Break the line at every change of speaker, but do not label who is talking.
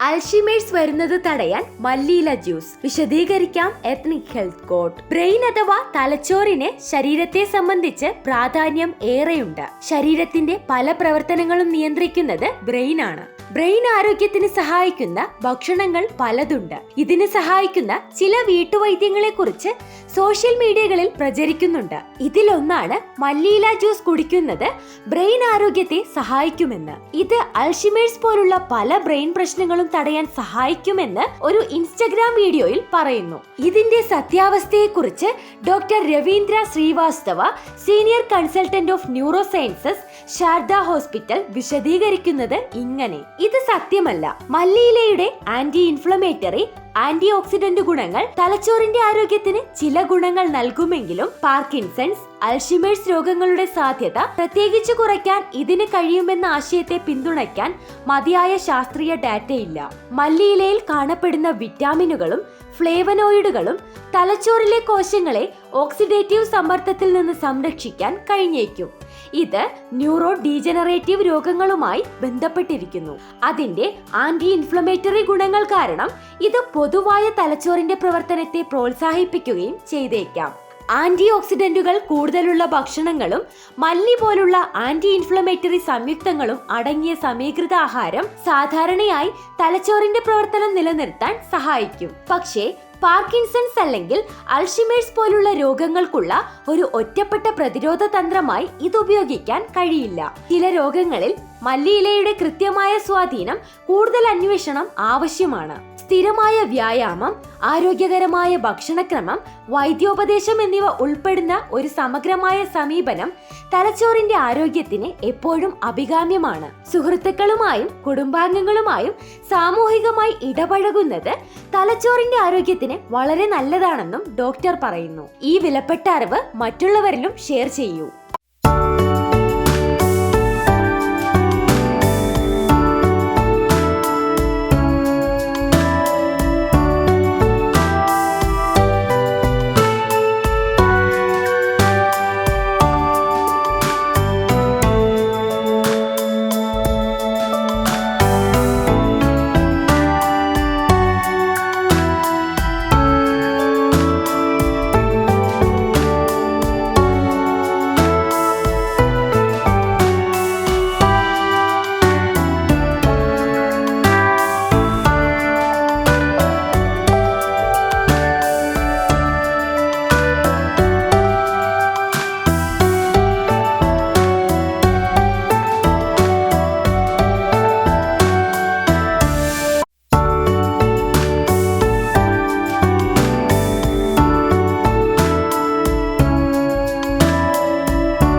Alzheimer's വരുന്നത് തടയാൻ മല്ലിയില ജ്യൂസ്. വിശദീകരിക്കാം എത്നിക് ഹെൽത്ത് കോഡ് ബ്രെയിൻ അഥവാ തലച്ചോറിന് ശരീരത്തെ സംബന്ധിച്ച് പ്രാധാന്യം ഏറെയുണ്ട്. ശരീരത്തിന്റെ പല പ്രവർത്തനങ്ങളും നിയന്ത്രിക്കുന്നത് ബ്രെയിൻ ആണ്. ബ്രെയിൻ ആരോഗ്യത്തിന് സഹായിക്കുന്ന ഭക്ഷണങ്ങൾ പലതുണ്ട്. ഇതിന് സഹായിക്കുന്ന ചില വീട്ടുവൈദ്യങ്ങളെ കുറിച്ച് സോഷ്യൽ മീഡിയകളിൽ പ്രചരിക്കുന്നുണ്ട്. ഇതിലൊന്നാണ് മല്ലിയില ജ്യൂസ് കുടിക്കുന്നത് ബ്രെയിൻ ആരോഗ്യത്തെ സഹായിക്കുമെന്ന്. ഇത് അൽഷിമേഴ്സ് പോലുള്ള പല ബ്രെയിൻ പ്രശ്നങ്ങളും തടയാൻ സഹായിക്കുമെന്ന് ഒരു ഇൻസ്റ്റഗ്രാം വീഡിയോയിൽ പറയുന്നു. ഇതിന്റെ സത്യാവസ്ഥയെക്കുറിച്ച് doctor Ravindra Srivastava senior consultant of neuro sciences Sharada hospital വിശദീകരിക്കുന്നത് ഇങ്ങനെ. ഇത് സത്യമല്ല. മല്ലിയിലയുടെ ആന്റി ഇൻഫ്ലമേറ്ററി ആന്റി ഓക്സിഡന്റ് ഗുണങ്ങൾ തലച്ചോറിന്റെ ആരോഗ്യത്തിന് ചില ഗുണങ്ങൾ നൽകുമെങ്കിലും പാർക്കിൻസൺസ് അൽഷിമേഴ്സ് രോഗങ്ങളുടെ സാധ്യത പ്രത്യേകിച്ച് കുറയ്ക്കാൻ ഇതിന് കഴിയുമെന്ന ആശയത്തെ പിന്തുണയ്ക്കാൻ മതിയായ ശാസ്ത്രീയ ഡാറ്റയില്ല. മല്ലിയിലയിൽ കാണപ്പെടുന്ന വിറ്റാമിനുകളും ഫ്ലേവനോയിഡുകളും തലച്ചോറിലെ കോശങ്ങളെ ഓക്സിഡേറ്റീവ് സമ്മർദ്ദത്തിൽ നിന്ന് സംരക്ഷിക്കാൻ കഴിഞ്ഞേക്കും. ഇത് ന്യൂറോ ഡീജനറേറ്റീവ് രോഗങ്ങളുമായി ബന്ധപ്പെട്ടിരിക്കുന്നു. അതിന്റെ ആന്റി ഇൻഫ്ലമേറ്ററി ഗുണങ്ങൾ കാരണം ഇത് പൊതുവായ തലച്ചോറിന്റെ പ്രവർത്തനത്തെ പ്രോത്സാഹിപ്പിക്കുകയും ചെയ്തേക്കാം. ആന്റി ഓക്സിഡന്റുകൾ കൂടുതലുള്ള ഭക്ഷണങ്ങളും മല്ലി പോലുള്ള ആന്റി ഇൻഫ്ലമേറ്ററി സംയുക്തങ്ങളും അടങ്ങിയ സമീകൃത ആഹാരം സാധാരണയായി തലച്ചോറിന്റെ പ്രവർത്തനം നിലനിർത്താൻ സഹായിക്കും. പക്ഷേ പാർക്കിൻസൺസ് അല്ലെങ്കിൽ അൾഷിമേഴ്സ് പോലുള്ള രോഗങ്ങൾക്കുള്ള ഒരു ഒറ്റപ്പെട്ട പ്രതിരോധ തന്ത്രമായി ഇത് ഉപയോഗിക്കാൻ കഴിയില്ല. ചില രോഗങ്ങളിൽ മല്ലിയിലയുടെ കൃത്യമായ സ്വാധീനം കൂടുതൽ അന്വേഷണം ആവശ്യമാണ്. സ്ഥിരമായ വ്യായാമം ആരോഗ്യകരമായ ഭക്ഷണക്രമം വൈദ്യോപദേശം എന്നിവ ഉൾപ്പെടുന്ന ഒരു സമഗ്രമായ സമീപനം തലച്ചോറിന്റെ ആരോഗ്യത്തിന് എപ്പോഴും അഭികാമ്യമാണ്. സുഹൃത്തുക്കളുമായും കുടുംബാംഗങ്ങളുമായും സാമൂഹികമായി ഇടപഴകുന്നത് തലച്ചോറിന്റെ ആരോഗ്യത്തിന് വളരെ നല്ലതാണെന്നും ഡോക്ടർ പറയുന്നു. ഈ വിലപ്പെട്ട അറിവ് മറ്റുള്ളവരിലും ഷെയർ ചെയ്യൂ.